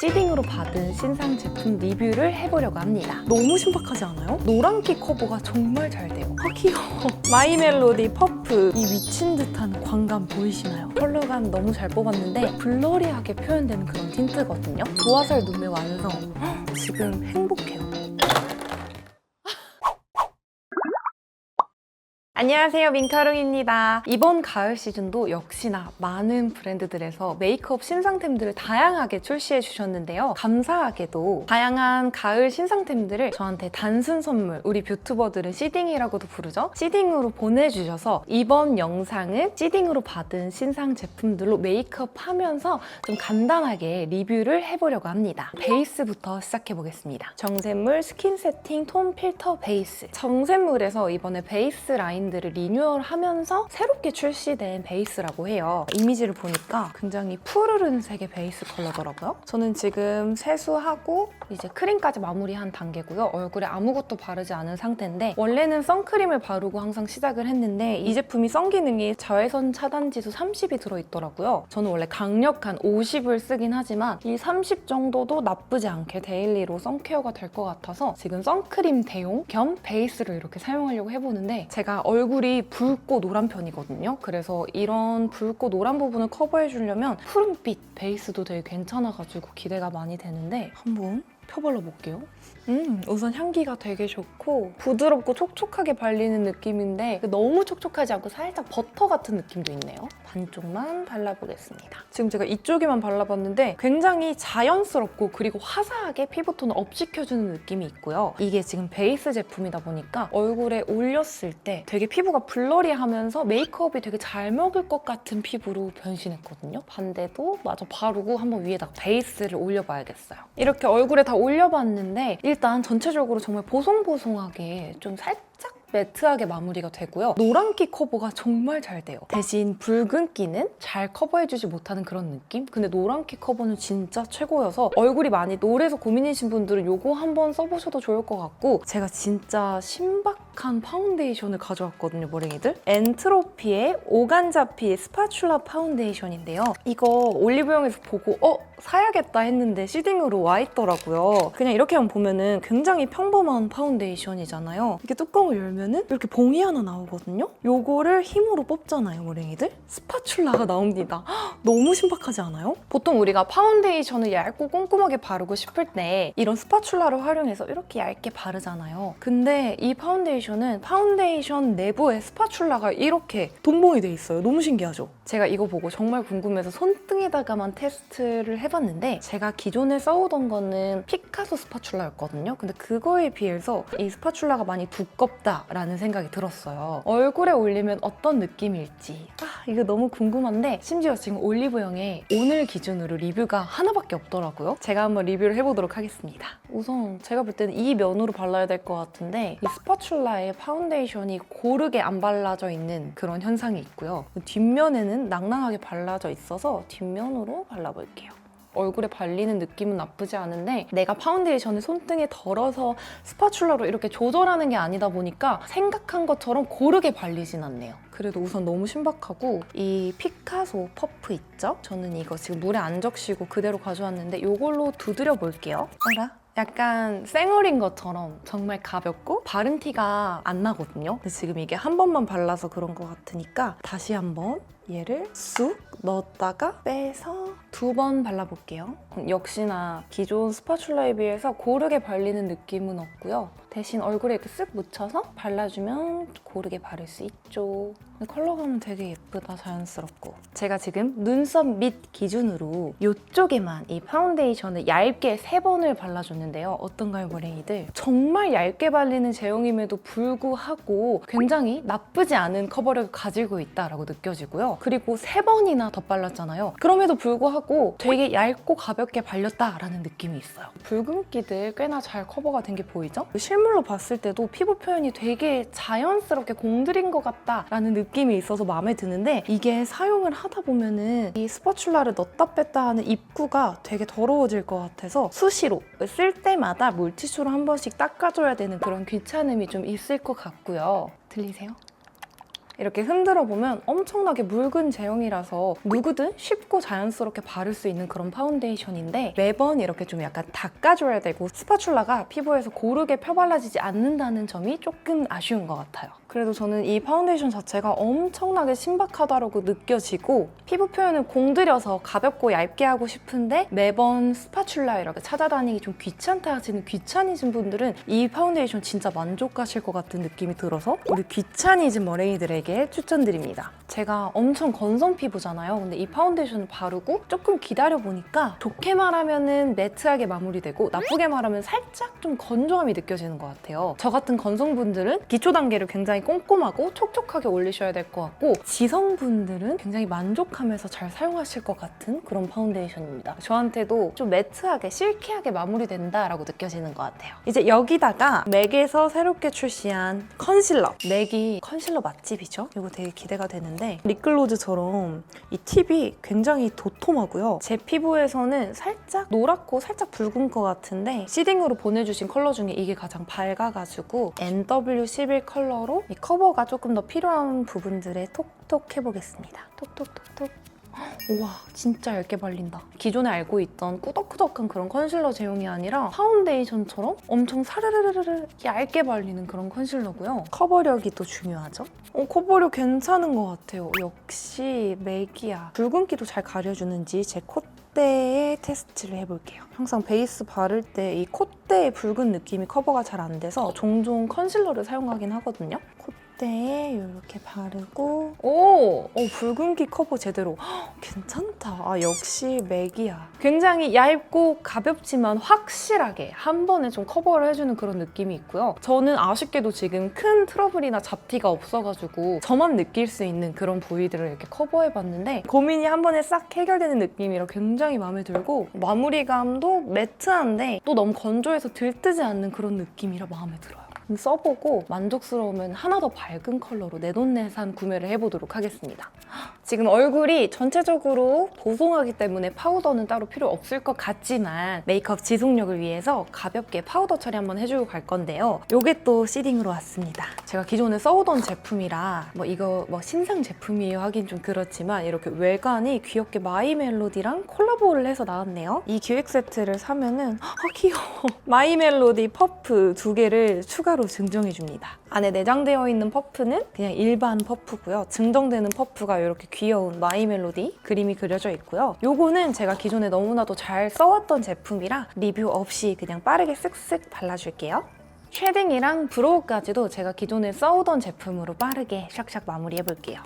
시딩으로 받은 신상 제품 리뷰를 해보려고 합니다. 너무 신박하지 않아요? 노란기 커버가 정말 잘 돼요. 아 귀여워. 마이멜로디 퍼프 이 미친 듯한 광감 보이시나요? 컬러감 너무 잘 뽑았는데 블러리하게 표현되는 그런 틴트거든요. 도화살 눈매 완성. 헉, 지금 행복해요. 안녕하세요 민카롱입니다. 이번 가을 시즌도 역시나 많은 브랜드들에서 메이크업 신상템들을 다양하게 출시해 주셨는데요. 감사하게도 다양한 가을 신상템들을 저한테 단순 선물 우리 뷰튜버들은 시딩이라고도 부르죠? 시딩으로 보내주셔서 이번 영상은 시딩으로 받은 신상 제품들로 메이크업 하면서 좀 간단하게 리뷰를 해보려고 합니다. 베이스부터 시작해 보겠습니다. 정샘물 스킨 세팅 톤 필터 베이스. 정샘물에서 이번에 베이스 라인 들을 리뉴얼하면서 새롭게 출시된 베이스라고 해요. 이미지를 보니까 굉장히 푸르른 색의 베이스 컬러더라고요. 저는 지금 세수하고 이제 크림까지 마무리한 단계고요. 얼굴에 아무것도 바르지 않은 상태인데 원래는 선크림을 바르고 항상 시작을 했는데 이 제품이 선 기능이 자외선 차단 지수 30이 들어있더라고요. 저는 원래 강력한 50을 쓰긴 하지만 이 30 정도도 나쁘지 않게 데일리로 선케어가 될 것 같아서 지금 선크림 대용 겸 베이스를 이렇게 사용하려고 해보는데 제가 얼 굴이 붉고 노란 편이거든요. 그래서 이런 붉고 노란 부분을 커버해 주려면 푸른빛 베이스도 되게 괜찮아가지고 기대가 많이 되는데 한번 펴발라 볼게요. 음, 우선 향기가 되게 좋고 부드럽고 촉촉하게 발리는 느낌인데 너무 촉촉하지 않고 살짝 버터 같은 느낌도 있네요. 반쪽만 발라보겠습니다. 지금 제가 이쪽에만 발라봤는데 굉장히 자연스럽고 그리고 화사하게 피부톤을 업시켜주는 느낌이 있고요. 이게 지금 베이스 제품이다 보니까 얼굴에 올렸을 때 되게 피부가 블러리하면서 메이크업이 되게 잘 먹을 것 같은 피부로 변신했거든요. 반대도 마저 바르고 한번 위에다가 베이스를 올려봐야겠어요. 이렇게 얼굴에 다 올려봤는데 일단 전체적으로 정말 보송보송하게 좀 살짝 매트하게 마무리가 되고요. 노란기 커버가 정말 잘 돼요. 대신 붉은기는 잘 커버해주지 못하는 그런 느낌? 근데 노란기 커버는 진짜 최고여서 얼굴이 많이 노래서 고민이신 분들은 이거 한번 써보셔도 좋을 것 같고 제가 진짜 신박 한 파운데이션을 가져왔거든요, 머랭이들. 엔트로피의 오간자피 스파츌라 파운데이션인데요. 이거 올리브영에서 보고 어? 사야겠다 했는데 시딩으로 와 있더라고요. 그냥 이렇게만 보면은 굉장히 평범한 파운데이션이잖아요. 이게 뚜껑을 열면은 이렇게 봉이 하나 나오거든요. 요거를 힘으로 뽑잖아요, 머랭이들. 스파츌라가 나옵니다. 헉, 너무 신박하지 않아요? 보통 우리가 파운데이션을 얇고 꼼꼼하게 바르고 싶을 때 이런 스파츌라를 활용해서 이렇게 얇게 바르잖아요. 근데 이 파운데이션 은 파운데이션 내부에 스파츌라가 이렇게 돈봉이 돼 있어요. 너무 신기하죠? 제가 이거 보고 정말 궁금해서 손등에다가만 테스트를 해봤는데 제가 기존에 써오던 거는 피카소 스파츌라였거든요. 근데 그거에 비해서 이 스파츌라가 많이 두껍다라는 생각이 들었어요. 얼굴에 올리면 어떤 느낌일지 아 이거 너무 궁금한데 심지어 지금 올리브영에 오늘 기준으로 리뷰가 하나밖에 없더라고요. 제가 한번 리뷰를 해보도록 하겠습니다. 우선 제가 볼 때는 이 면으로 발라야 될 것 같은데 이 스파츌라 에 파운데이션이 고르게 안 발라져 있는 그런 현상이 있고요. 뒷면에는 낭낭하게 발라져 있어서 뒷면으로 발라볼게요. 얼굴에 발리는 느낌은 나쁘지 않은데 내가 파운데이션을 손등에 덜어서 스파츌라로 이렇게 조절하는 게 아니다 보니까 생각한 것처럼 고르게 발리진 않네요. 그래도 우선 너무 신박하고 이 피카소 퍼프 있죠? 저는 이거 지금 물에 안 적시고 그대로 가져왔는데 이걸로 두드려 볼게요. 알아? 약간 쌩얼인 것처럼 정말 가볍고 바른 티가 안 나거든요. 근데 지금 이게 한 번만 발라서 그런 것 같으니까 다시 한번 얘를 쑥 넣었다가 빼서 두 번 발라볼게요. 역시나 기존 스파츌라에 비해서 고르게 발리는 느낌은 없고요. 대신 얼굴에 이렇게 쓱 묻혀서 발라주면 고르게 바를 수 있죠. 컬러감은 되게 예쁘다, 자연스럽고. 제가 지금 눈썹 밑 기준으로 이쪽에만 이 파운데이션을 얇게 세 번을 발라줬는데요. 어떤가요, 머랭이들? 정말 얇게 발리는 제형임에도 불구하고 굉장히 나쁘지 않은 커버력을 가지고 있다라고 느껴지고요. 그리고 세 번이나 덧발랐잖아요. 그럼에도 불구하고 되게 얇고 가볍게 발렸다라는 느낌이 있어요. 붉은기들 꽤나 잘 커버가 된 게 보이죠? 실물로 봤을 때도 피부 표현이 되게 자연스럽게 공들인 것 같다라는 느낌이 있어서 마음에 드는데 이게 사용을 하다 보면은 이 스파츌라를 넣다 뺐다 하는 입구가 되게 더러워질 것 같아서 수시로 쓸 때마다 물티슈로 한 번씩 닦아줘야 되는 그런 귀찮음이 좀 있을 것 같고요. 들리세요? 이렇게 흔들어 보면 엄청나게 묽은 제형이라서 누구든 쉽고 자연스럽게 바를 수 있는 그런 파운데이션인데 매번 이렇게 좀 약간 닦아줘야 되고 스파츌라가 피부에서 고르게 펴발라지지 않는다는 점이 조금 아쉬운 것 같아요. 그래도 저는 이 파운데이션 자체가 엄청나게 신박하다고 느껴지고 피부 표현을 공들여서 가볍고 얇게 하고 싶은데 매번 스파츌라 이렇게 찾아다니기 좀 귀찮다 하시는 귀차니즘 분들은 이 파운데이션 진짜 만족하실 것 같은 느낌이 들어서 우리 귀차니즘 머랭이들에게 추천드립니다. 제가 엄청 건성 피부잖아요. 근데 이 파운데이션을 바르고 조금 기다려 보니까 좋게 말하면은 매트하게 마무리되고 나쁘게 말하면 살짝 좀 건조함이 느껴지는 것 같아요. 저 같은 건성분들은 기초 단계를 굉장히 꼼꼼하고 촉촉하게 올리셔야 될 것 같고 지성분들은 굉장히 만족하면서 잘 사용하실 것 같은 그런 파운데이션입니다. 저한테도 좀 매트하게 실키하게 마무리된다라고 느껴지는 것 같아요. 이제 여기다가 맥에서 새롭게 출시한 컨실러. 맥이 컨실러 맛집이죠. 이거 되게 기대가 되는데 립글로즈처럼 이 팁이 굉장히 도톰하고요. 제 피부에서는 살짝 노랗고 살짝 붉은 것 같은데 시딩으로 보내주신 컬러 중에 이게 가장 밝아가지고 NW11 컬러로 이 커버가 조금 더 필요한 부분들에 톡톡 해보겠습니다. 톡톡톡톡. 우와 진짜 얇게 발린다. 기존에 알고 있던 꾸덕꾸덕한 그런 컨실러 제형이 아니라 파운데이션처럼 엄청 사르르르르 얇게 발리는 그런 컨실러고요. 커버력이 또 중요하죠. 어, 커버력 괜찮은 것 같아요. 역시 맥이야. 붉은기도 잘 가려주는지 제 콧 대에 테스트를 해볼게요. 항상 베이스 바를 때 이 콧대의 붉은 느낌이 커버가 잘 안 돼서 종종 컨실러를 사용하긴 하거든요. 콧대에 이렇게 바르고 오! 어, 붉은기 커버 제대로 헉, 괜찮다. 아 역시 맥이야. 굉장히 얇고 가볍지만 확실하게 한 번에 좀 커버를 해주는 그런 느낌이 있고요. 저는 아쉽게도 지금 큰 트러블이나 잡티가 없어가지고 저만 느낄 수 있는 그런 부위들을 이렇게 커버해봤는데 고민이 한 번에 싹 해결되는 느낌이라 굉장히 마음에 들고 마무리감도 매트한데 또 너무 건조해서 들뜨지 않는 그런 느낌이라 마음에 들어요. 써보고 만족스러우면 하나 더 밝은 컬러로 내돈내산 구매를 해보도록 하겠습니다. 지금 얼굴이 전체적으로 보송하기 때문에 파우더는 따로 필요 없을 것 같지만 메이크업 지속력을 위해서 가볍게 파우더 처리 한번 해주고 갈 건데요. 요게 또 시딩으로 왔습니다. 제가 기존에 써오던 제품이라 뭐 이거 뭐 신상 제품이에요 하긴 좀 그렇지만 이렇게 외관이 귀엽게 마이 멜로디랑 콜라보를 해서 나왔네요. 이 기획 세트를 사면은 아 귀여워. 마이 멜로디 퍼프 두 개를 추가로 증정해 줍니다. 안에 내장되어 있는 퍼프는 그냥 일반 퍼프고요. 증정되는 퍼프가 이렇게 귀여운 마이 멜로디 그림이 그려져 있고요. 요거는 제가 기존에 너무나도 잘 써왔던 제품이라 리뷰 없이 그냥 빠르게 쓱쓱 발라줄게요. 쉐딩이랑 브로우까지도 제가 기존에 써오던 제품으로 빠르게 샥샥 마무리해볼게요.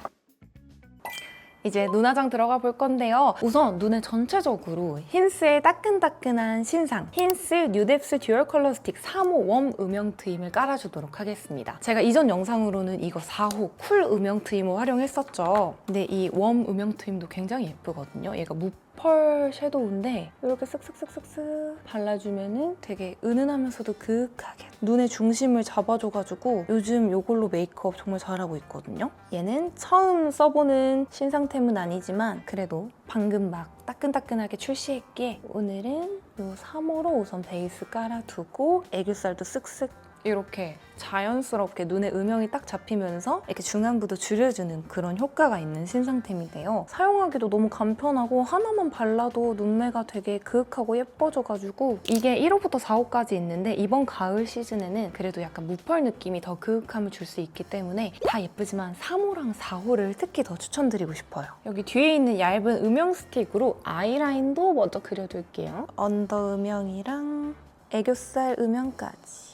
이제 눈화장 들어가 볼 건데요. 우선 눈에 전체적으로 힌스의 따끈따끈한 신상 힌스 뉴뎁스 듀얼 컬러 스틱 3호 웜 음영 트임을 깔아주도록 하겠습니다. 제가 이전 영상으로는 이거 4호 쿨 음영 트임을 활용했었죠. 근데 이 웜 음영 트임도 굉장히 예쁘거든요. 얘가 무펄 섀도우인데 이렇게 쓱쓱쓱쓱쓱 발라주면은 되게 은은하면서도 그윽하게 눈의 중심을 잡아줘가지고 요즘 이걸로 메이크업 정말 잘하고 있거든요. 얘는 처음 써보는 신상템은 아니지만 그래도 방금 막 따끈따끈하게 출시했기에 오늘은 이 3호로 우선 베이스 깔아두고 애교살도 쓱쓱 이렇게 자연스럽게 눈에 음영이 딱 잡히면서 이렇게 중안부도 줄여주는 그런 효과가 있는 신상템인데요. 사용하기도 너무 간편하고 하나만 발라도 눈매가 되게 그윽하고 예뻐져가지고 이게 1호부터 4호까지 있는데 이번 가을 시즌에는 그래도 약간 무펄 느낌이 더 그윽함을 줄 수 있기 때문에 다 예쁘지만 3호랑 4호를 특히 더 추천드리고 싶어요. 여기 뒤에 있는 얇은 음영 스틱으로 아이라인도 먼저 그려둘게요. 언더 음영이랑 애교살 음영까지.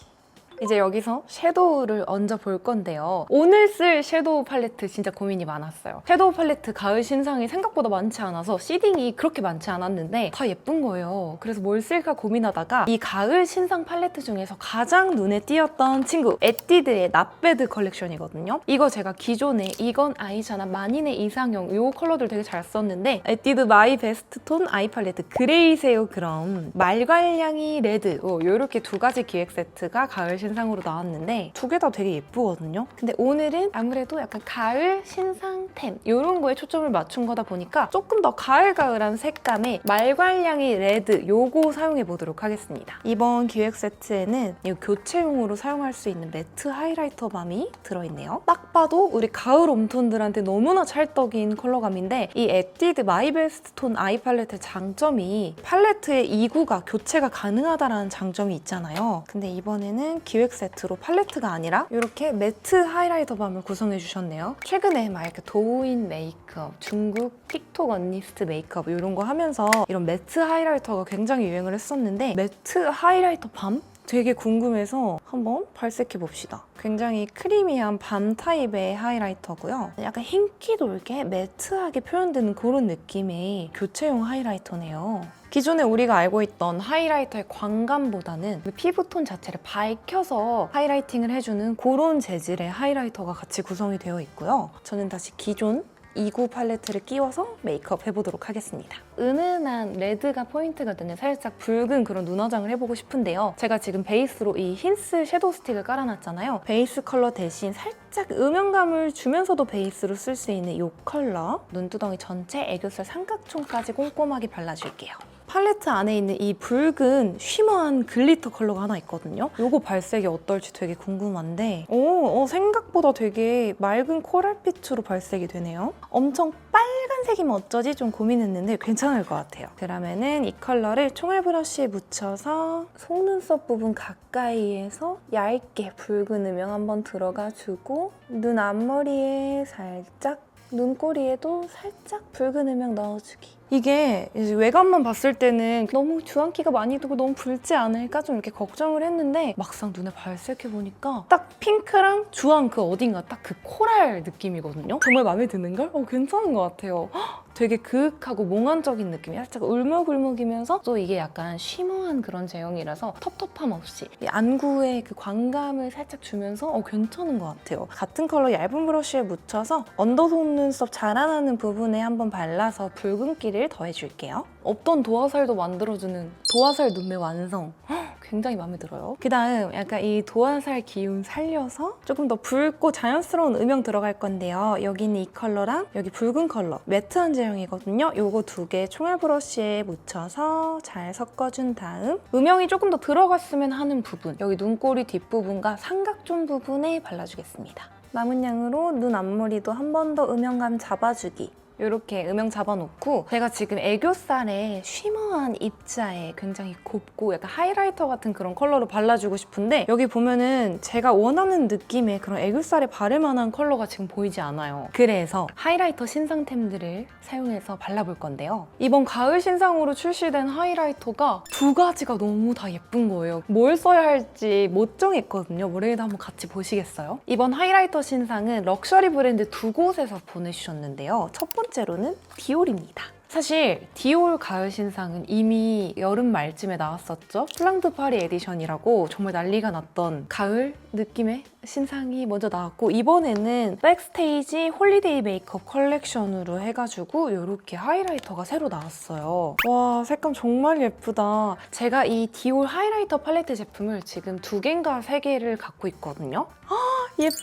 이제 여기서 섀도우를 얹어 볼 건데요. 오늘 쓸 섀도우 팔레트 진짜 고민이 많았어요. 섀도우 팔레트 가을 신상이 생각보다 많지 않아서 시딩이 그렇게 많지 않았는데 다 예쁜 거예요. 그래서 뭘 쓸까 고민하다가 이 가을 신상 팔레트 중에서 가장 눈에 띄었던 친구 에뛰드의 낫베드 컬렉션이거든요. 이거 제가 기존에 이건 아이잖아 마니네 이상형 이 컬러들 되게 잘 썼는데 에뛰드 마이 베스트 톤 아이 팔레트 그레이세요 그럼 말괄량이 레드 이렇게 두 가지 기획 세트가 가을 신상 신상으로 나왔는데 두 개 다 되게 예쁘거든요. 근데 오늘은 아무래도 약간 가을 신상템 이런 거에 초점을 맞춘 거다 보니까 조금 더 가을가을한 색감의 말괄량이 레드 요거 사용해 보도록 하겠습니다. 이번 기획 세트에는 이 교체용으로 사용할 수 있는 매트 하이라이터 밤이 들어있네요. 딱 봐도 우리 가을 웜톤들한테 너무나 찰떡인 컬러감인데 이 에뛰드 마이베스트 톤 아이 팔레트의 장점이 팔레트의 2구가 교체가 가능하다는 장점이 있잖아요. 근데 이번에는 기획 세트로 팔레트가 아니라 이렇게 매트 하이라이터 밤을 구성해 주셨네요. 최근에 막 이렇게 도인 메이크업, 중국 틱톡 언니스트 메이크업 이런 거 하면서 이런 매트 하이라이터가 굉장히 유행을 했었는데 매트 하이라이터 밤? 되게 궁금해서 한번 발색해 봅시다. 굉장히 크리미한 밤 타입의 하이라이터고요. 약간 흰기 돌게 매트하게 표현되는 그런 느낌의 교체용 하이라이터네요. 기존에 우리가 알고 있던 하이라이터의 광감보다는 그 피부톤 자체를 밝혀서 하이라이팅을 해주는 그런 재질의 하이라이터가 같이 구성이 되어 있고요. 저는 다시 기존 2구 팔레트를 끼워서 메이크업 해보도록 하겠습니다. 은은한 레드가 포인트거든요. 살짝 붉은 그런 눈 화장을 해보고 싶은데요. 제가 지금 베이스로 이 힌스 섀도우 스틱을 깔아놨잖아요. 베이스 컬러 대신 살짝 음영감을 주면서도 베이스로 쓸 수 있는 이 컬러 눈두덩이 전체 애교살 삼각존까지 꼼꼼하게 발라줄게요. 팔레트 안에 있는 이 붉은 쉬머한 글리터 컬러가 하나 있거든요. 이거 발색이 어떨지 되게 궁금한데 오, 어, 생각보다 되게 맑은 코랄빛으로 발색이 되네요. 엄청 빨간색이면 어쩌지 좀 고민했는데 괜찮을 것 같아요. 그러면은 이 컬러를 총알 브러쉬에 묻혀서 속눈썹 부분 가까이에서 얇게 붉은 음영 한번 들어가 주고 눈 앞머리에 살짝 눈꼬리에도 살짝 붉은 음영 넣어주기. 이게 외관만 봤을 때는 너무 주황기가 많이 두고 너무 붉지 않을까 좀 이렇게 걱정을 했는데 막상 눈에 발색해 보니까 딱 핑크랑 주황 그 어딘가 딱 그 코랄 느낌이거든요. 정말 마음에 드는 걸? 어 괜찮은 것 같아요. 헉, 되게 그윽하고 몽환적인 느낌이 살짝 울먹울먹이면서 또 이게 약간 쉬머한 그런 제형이라서 텁텁함 없이 이 안구에 그 광감을 살짝 주면서 어 괜찮은 것 같아요. 같은 컬러 얇은 브러쉬에 묻혀서 언더 속눈썹 자라나는 부분에 한번 발라서 붉은기를 더해줄게요. 없던 도화살도 만들어주는 도화살 눈매 완성. 헉, 굉장히 마음에 들어요. 그 다음 약간 이 도화살 기운 살려서 조금 더 붉고 자연스러운 음영 들어갈 건데요. 여기 있는 이 컬러랑 여기 붉은 컬러 매트한 제형이거든요. 요거 두 개 총알 브러쉬에 묻혀서 잘 섞어준 다음 음영이 조금 더 들어갔으면 하는 부분 여기 눈꼬리 뒷부분과 삼각존 부분에 발라주겠습니다. 남은 양으로 눈 앞머리도 한 번 더 음영감 잡아주기. 이렇게 음영 잡아놓고 제가 지금 애교살에 쉬머한 입자에 굉장히 곱고 약간 하이라이터 같은 그런 컬러로 발라주고 싶은데 여기 보면은 제가 원하는 느낌의 그런 애교살에 바를 만한 컬러가 지금 보이지 않아요. 그래서 하이라이터 신상템들을 사용해서 발라볼 건데요. 이번 가을 신상으로 출시된 하이라이터가 두 가지가 너무 다 예쁜 거예요. 뭘 써야 할지 못 정했거든요. 모레에도 한번 같이 보시겠어요? 이번 하이라이터 신상은 럭셔리 브랜드 두 곳에서 보내주셨는데요. 첫 번째 로는 디올입니다. 사실 디올 가을 신상은 이미 여름 말쯤에 나왔었죠. 플랑드 파리 에디션이라고 정말 난리가 났던 가을 느낌의 신상이 먼저 나왔고 이번에는 백스테이지 홀리데이 메이크업 컬렉션으로 해가지고 이렇게 하이라이터가 새로 나왔어요. 와 색감 정말 예쁘다. 제가 이 디올 하이라이터 팔레트 제품을 지금 두 개인가 세 개를 갖고 있거든요. 아 예뻐.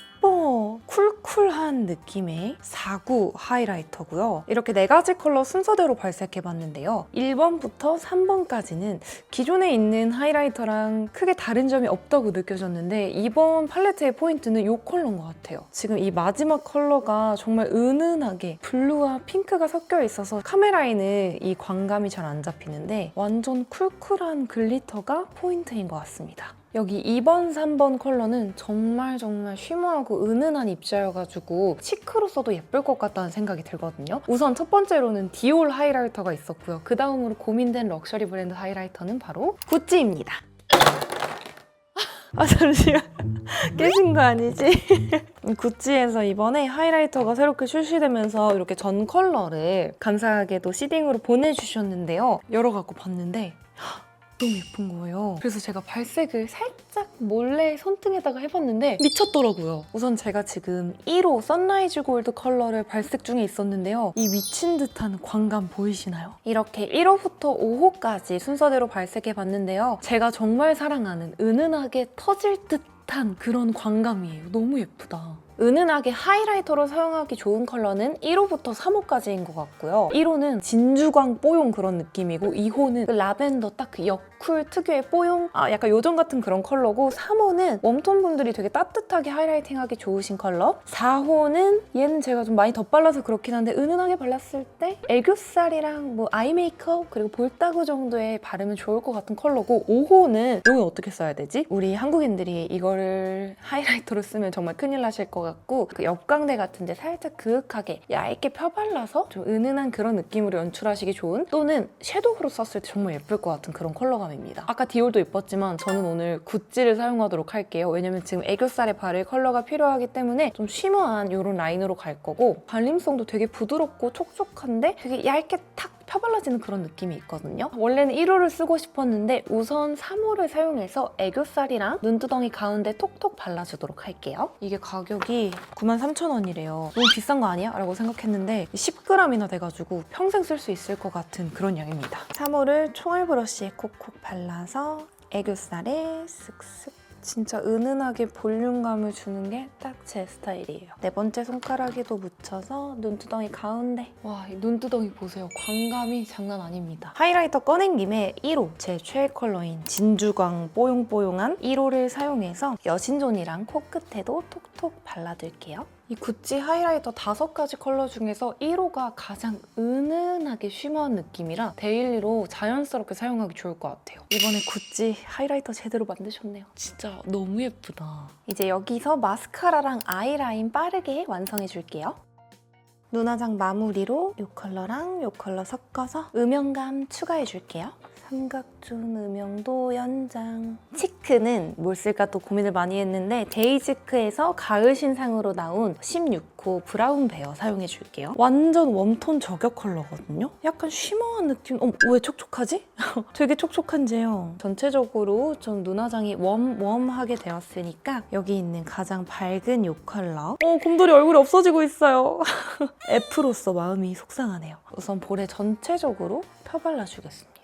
쿨쿨한 느낌의 4구 하이라이터고요. 이렇게 네 가지 컬러 순서대로 발색해봤는데요. 1번부터 3번까지는 기존에 있는 하이라이터랑 크게 다른 점이 없다고 느껴졌는데 이번 팔레트의 포인트는 이 컬러인 것 같아요. 지금 이 마지막 컬러가 정말 은은하게 블루와 핑크가 섞여 있어서 카메라에는 이 광감이 잘 안 잡히는데 완전 쿨쿨한 글리터가 포인트인 것 같습니다. 여기 2번, 3번 컬러는 정말 정말 쉬머하고 은은한 입자여가지고 치크로 써도 예쁠 것 같다는 생각이 들거든요. 우선 첫 번째로는 디올 하이라이터가 있었고요. 그 다음으로 고민된 럭셔리 브랜드 하이라이터는 바로 구찌입니다. 아 잠시만 깨진 거 아니지? 구찌에서 이번에 하이라이터가 새롭게 출시되면서 이렇게 전 컬러를 감사하게도 시딩으로 보내주셨는데요. 열어갖고 봤는데 너무 예쁜 거예요. 그래서 제가 발색을 살짝 몰래 손등에다가 해봤는데 미쳤더라고요. 우선 제가 지금 1호 선라이즈 골드 컬러를 발색 중에 있었는데요. 이 미친 듯한 광감 보이시나요? 이렇게 1호부터 5호까지 순서대로 발색해봤는데요. 제가 정말 사랑하는 은은하게 터질 듯 밋밋한 그런 광감이에요. 너무 예쁘다. 은은하게 하이라이터로 사용하기 좋은 컬러는 1호부터 3호까지인 것 같고요. 1호는 진주광 뽀용 그런 느낌이고 2호는 그 라벤더 딱 그 여쿨 특유의 뽀용 아 약간 요정 같은 그런 컬러고 3호는 웜톤 분들이 되게 따뜻하게 하이라이팅하기 좋으신 컬러 4호는 얘는 제가 좀 많이 덧발라서 그렇긴 한데 은은하게 발랐을 때 애교살이랑 뭐 아이 메이크업 그리고 볼따구 정도에 바르면 좋을 것 같은 컬러고 5호는 이건 어떻게 써야 되지? 우리 한국인들이 이거를 하이라이터로 쓰면 정말 큰일 나실 것 같고 그 옆광대 같은데 살짝 그윽하게 얇게 펴발라서 좀 은은한 그런 느낌으로 연출하시기 좋은 또는 섀도우로 썼을 때 정말 예쁠 것 같은 그런 컬러감입니다. 아까 디올도 예뻤지만 저는 오늘 구찌를 사용하도록 할게요. 왜냐면 지금 애교살에 바를 컬러가 필요하기 때문에 좀 쉬머한 이런 라인으로 갈 거고 발림성도 되게 부드럽고 촉촉한데 되게 얇게 탁 펴발라지는 그런 느낌이 있거든요. 원래는 1호를 쓰고 싶었는데 우선 3호를 사용해서 애교살이랑 눈두덩이 가운데 톡톡 발라주도록 할게요. 이게 가격이 93,000원이래요. 너무 비싼 거 아니야? 라고 생각했는데 10g이나 돼가지고 평생 쓸 수 있을 것 같은 그런 양입니다. 3호를 총알 브러쉬에 콕콕 발라서 애교살에 쓱쓱 진짜 은은하게 볼륨감을 주는 게 딱 제 스타일이에요. 네 번째 손가락에도 묻혀서 눈두덩이 가운데. 와, 이 눈두덩이 보세요. 광감이 장난 아닙니다. 하이라이터 꺼낸 김에 1호, 제 최애 컬러인 진주광 뽀용뽀용한 1호를 사용해서 여신존이랑 코끝에도 톡톡 발라둘게요. 이 구찌 하이라이터 다섯 가지 컬러 중에서 1호가 가장 은은하게 쉬머한 느낌이라 데일리로 자연스럽게 사용하기 좋을 것 같아요. 이번에 구찌 하이라이터 제대로 만드셨네요. 진짜 너무 예쁘다. 이제 여기서 마스카라랑 아이라인 빠르게 완성해 줄게요. 눈화장 마무리로 이 컬러랑 이 컬러 섞어서 음영감 추가해 줄게요. 삼각존 음영도 연장. 치크는 뭘 쓸까 또 고민을 많이 했는데 데이지크에서 가을 신상으로 나온 16호 브라운 베어 사용해 줄게요. 완전 웜톤 저격 컬러거든요. 약간 쉬머한 느낌. 어, 왜 촉촉하지? 되게 촉촉한 제형. 전체적으로 좀 눈화장이 웜, 웜하게 되었으니까 여기 있는 가장 밝은 이 컬러. 어, 곰돌이 얼굴이 없어지고 있어요. F로서 마음이 속상하네요. 우선 볼에 전체적으로 펴발라주겠습니다.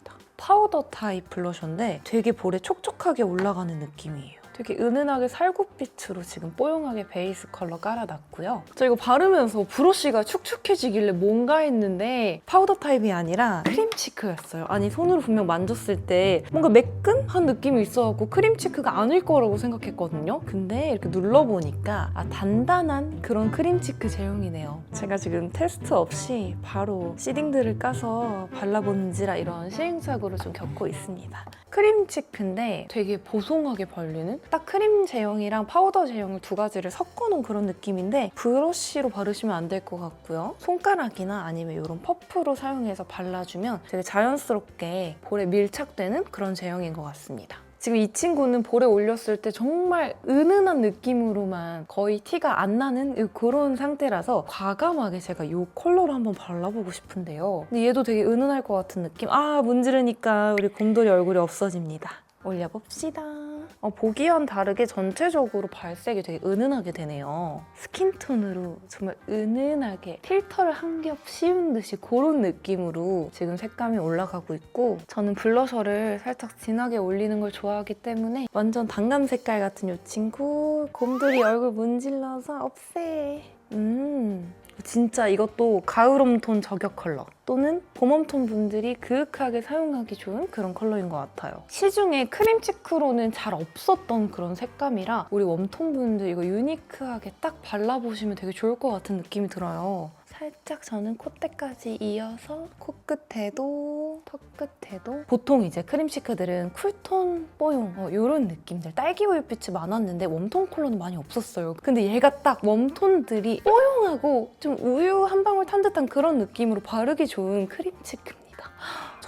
파우더 타입 블러셔인데 되게 볼에 촉촉하게 올라가는 느낌이에요. 되게 은은하게 살구빛으로 지금 뽀용하게 베이스 컬러 깔아놨고요. 저 이거 바르면서 브러쉬가 축축해지길래 뭔가 했는데 파우더 타입이 아니라 크림 치크였어요. 아니 손으로 분명 만졌을 때 뭔가 매끈한 느낌이 있어갖고 크림 치크가 아닐 거라고 생각했거든요. 근데 이렇게 눌러보니까 아, 단단한 그런 크림 치크 제형이네요. 제가 지금 테스트 없이 바로 시딩들을 까서 발라본지라 이런 시행착오를 좀 겪고 있습니다. 크림 치크인데 되게 보송하게 발리는 딱 크림 제형이랑 파우더 제형을 두 가지를 섞어놓은 그런 느낌인데 브러쉬로 바르시면 안 될 것 같고요. 손가락이나 아니면 이런 퍼프로 사용해서 발라주면 되게 자연스럽게 볼에 밀착되는 그런 제형인 것 같습니다. 지금 이 친구는 볼에 올렸을 때 정말 은은한 느낌으로만 거의 티가 안 나는 그런 상태라서 과감하게 제가 이 컬러로 한번 발라보고 싶은데요. 근데 얘도 되게 은은할 것 같은 느낌. 아 문지르니까 우리 곰돌이 얼굴이 없어집니다. 올려봅시다. 어, 보기와는 다르게 전체적으로 발색이 되게 은은하게 되네요. 스킨톤으로 정말 은은하게 필터를 한 겹 씌운 듯이 그런 느낌으로 지금 색감이 올라가고 있고 저는 블러셔를 살짝 진하게 올리는 걸 좋아하기 때문에 완전 단감 색깔 같은 이 친구 곰돌이 얼굴 문질러서 없애. 음. 진짜 이것도 가을 웜톤 저격 컬러 또는 봄 웜톤 분들이 그윽하게 사용하기 좋은 그런 컬러인 것 같아요. 시중에 크림 치크로는 잘 없었던 그런 색감이라 우리 웜톤 분들 이거 유니크하게 딱 발라보시면 되게 좋을 것 같은 느낌이 들어요. 살짝 저는 콧대까지 이어서 코끝에도? 턱끝에도? 보통 이제 크림치크들은 쿨톤 뽀용 어, 이런 느낌들. 딸기 우유빛이 많았는데 웜톤 컬러는 많이 없었어요. 근데 얘가 딱 웜톤들이 뽀용하고 좀 우유 한 방울 탄 듯한 그런 느낌으로 바르기 좋은 크림치크입니다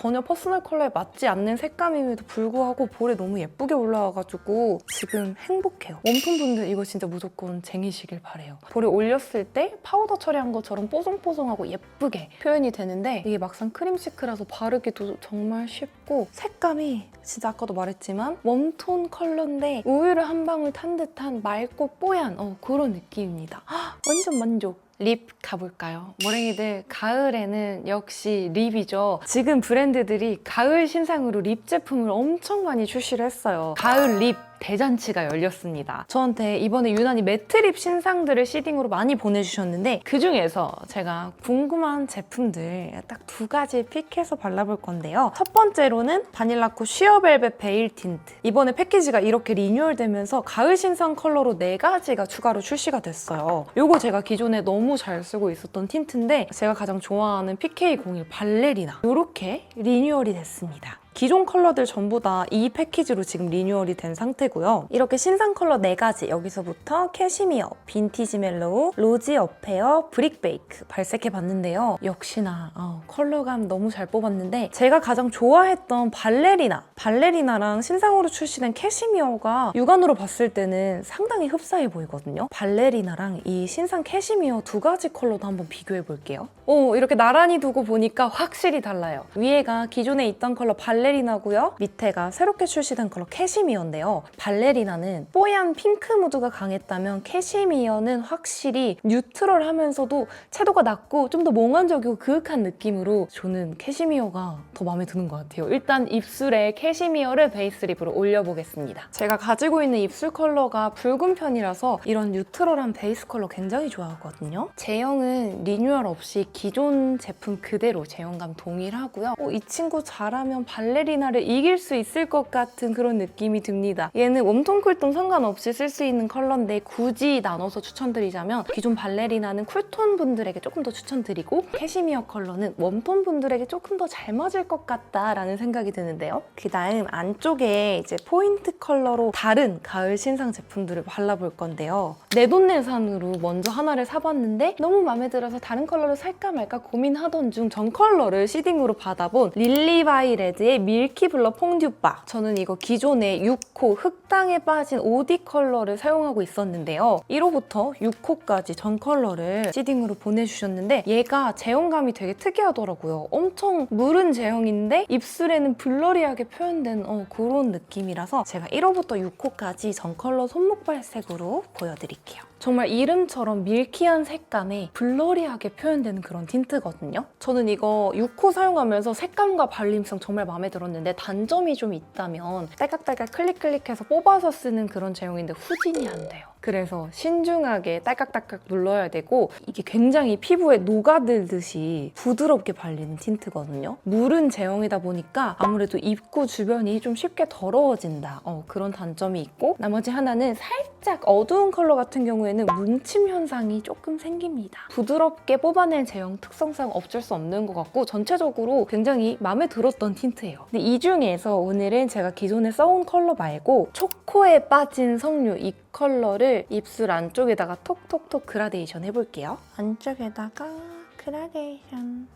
전혀 퍼스널 컬러에 맞지 않는 색감임에도 불구하고 볼에 너무 예쁘게 올라와가지고 지금 행복해요. 웜톤 분들 이거 진짜 무조건 쟁이시길 바래요. 볼에 올렸을 때 파우더 처리한 것처럼 뽀송뽀송하고 예쁘게 표현이 되는데 이게 막상 크림 시크라서 바르기도 정말 쉽고 색감이 진짜 아까도 말했지만 웜톤 컬러인데 우유를 한 방울 탄 듯한 맑고 뽀얀 어, 그런 느낌입니다. 헉, 완전 만족. 립 가볼까요? 모랭이들 가을에는 역시 립이죠. 지금 브랜드들이 가을 신상으로 립 제품을 엄청 많이 출시를 했어요. 가을 립 대잔치가 열렸습니다. 저한테 이번에 유난히 매트립 신상들을 시딩으로 많이 보내주셨는데 그 중에서 제가 궁금한 제품들 딱 두 가지 픽해서 발라볼 건데요. 첫 번째로는 바닐라코 쉬어벨벳 베일 틴트. 이번에 패키지가 이렇게 리뉴얼되면서 가을 신상 컬러로 네 가지가 추가로 출시가 됐어요. 요거 제가 기존에 너무 잘 쓰고 있었던 틴트인데 제가 가장 좋아하는 PK01 발레리나 이렇게 리뉴얼이 됐습니다. 기존 컬러들 전부 다 이 패키지로 지금 리뉴얼이 된 상태고요. 이렇게 신상 컬러 4가지 여기서부터 캐시미어, 빈티지 멜로우, 로지 어페어, 브릭 베이크 발색해 봤는데요. 역시나 어, 컬러감 너무 잘 뽑았는데 제가 가장 좋아했던 발레리나 발레리나랑 신상으로 출시된 캐시미어가 육안으로 봤을 때는 상당히 흡사해 보이거든요. 발레리나랑 이 신상 캐시미어 두 가지 컬러도 한번 비교해 볼게요. 오 이렇게 나란히 두고 보니까 확실히 달라요. 위에가 기존에 있던 컬러 발레리나고요. 밑에가 새롭게 출시된 컬러 캐시미어인데요. 발레리나는 뽀얀 핑크 무드가 강했다면 캐시미어는 확실히 뉴트럴하면서도 채도가 낮고 좀 더 몽환적이고 그윽한 느낌으로 저는 캐시미어가 더 마음에 드는 것 같아요. 일단 입술에 캐시미어를 베이스 립으로 올려보겠습니다. 제가 가지고 있는 입술 컬러가 붉은 편이라서 이런 뉴트럴한 베이스 컬러 굉장히 좋아하거든요. 제형은 리뉴얼 없이 기존 제품 그대로 제형감 동일하고요. 어, 이 친구 잘하면 발레리나를 이길 수 있을 것 같은 그런 느낌이 듭니다. 얘는 웜톤 쿨톤 상관없이 쓸 수 있는 컬러인데 굳이 나눠서 추천드리자면 기존 발레리나는 쿨톤 분들에게 조금 더 추천드리고 캐시미어 컬러는 웜톤 분들에게 조금 더 잘 맞을 것 같다라는 생각이 드는데요. 그 다음 안쪽에 이제 포인트 컬러로 다른 가을 신상 제품들을 발라볼 건데요. 내돈내산으로 먼저 하나를 사봤는데 너무 마음에 들어서 다른 컬러를 살까 말까 고민하던 중 전 컬러를 시딩으로 받아본 릴리바이 레드의 밀키 블러 퐁듀바. 저는 이거 기존에 6호 흑당에 빠진 오디 컬러를 사용하고 있었는데요. 1호부터 6호까지 전 컬러를 시딩으로 보내주셨는데 얘가 제형감이 되게 특이하더라고요. 엄청 무른 제형인데 입술에는 블러리하게 표현된 어, 그런 느낌이라서 제가 1호부터 6호까지 전 컬러 손목 발색으로 보여드릴게요. 정말 이름처럼 밀키한 색감에 블러리하게 표현되는 그런 틴트거든요. 저는 이거 6호 사용하면서 색감과 발림성 정말 마음에 들었는데 단점이 좀 있다면 딸깍딸깍 클릭클릭해서 뽑아서 쓰는 그런 제형인데 후진이 안 돼요. 그래서 신중하게 딸깍딸깍 눌러야 되고 이게 굉장히 피부에 녹아들듯이 부드럽게 발리는 틴트거든요. 무른 제형이다 보니까 아무래도 입구 주변이 좀 쉽게 더러워진다. 어, 그런 단점이 있고 나머지 하나는 살짝 어두운 컬러 같은 경우에는 뭉침 현상이 조금 생깁니다. 부드럽게 뽑아낸 제형 특성상 어쩔 수 없는 것 같고 전체적으로 굉장히 마음에 들었던 틴트예요. 근데 이 중에서 오늘은 제가 기존에 써온 컬러 말고 초코에 빠진 석류 이 컬러를 입술 안쪽에다가 톡톡톡 그라데이션 해볼게요. 안쪽에다가 그라데이션.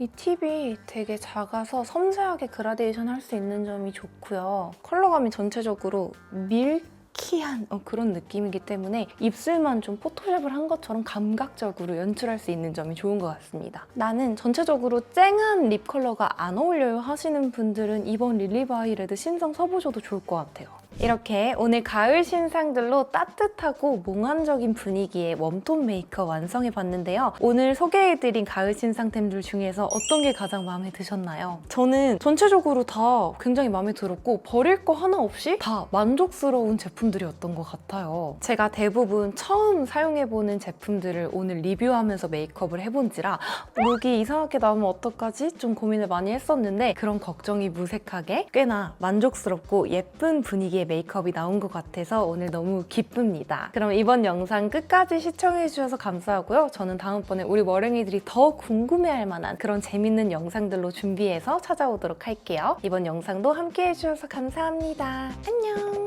이 팁이 되게 작아서 섬세하게 그라데이션 할 수 있는 점이 좋고요. 컬러감이 전체적으로 밀 키한 어, 그런 느낌이기 때문에 입술만 좀 포토샵을 한 것처럼 감각적으로 연출할 수 있는 점이 좋은 것 같습니다. 나는 전체적으로 쨍한 립 컬러가 안 어울려요 하시는 분들은 이번 릴리바이 레드 신상 써보셔도 좋을 것 같아요. 이렇게 오늘 가을 신상들로 따뜻하고 몽환적인 분위기의 웜톤 메이크업 완성해봤는데요. 오늘 소개해드린 가을 신상템들 중에서 어떤 게 가장 마음에 드셨나요? 저는 전체적으로 다 굉장히 마음에 들었고 버릴 거 하나 없이 다 만족스러운 제품들이었던 것 같아요. 제가 대부분 처음 사용해보는 제품들을 오늘 리뷰하면서 메이크업을 해본지라 룩이 이상하게 나오면 어떡하지? 좀 고민을 많이 했었는데 그런 걱정이 무색하게 꽤나 만족스럽고 예쁜 분위기 의 메이크업이 나온 것 같아서 오늘 너무 기쁩니다. 그럼 이번 영상 끝까지 시청해주셔서 감사하고요. 저는 다음번에 우리 머랭이들이 더 궁금해할 만한 그런 재밌는 영상들로 준비해서 찾아오도록 할게요. 이번 영상도 함께 해주셔서 감사합니다. 안녕!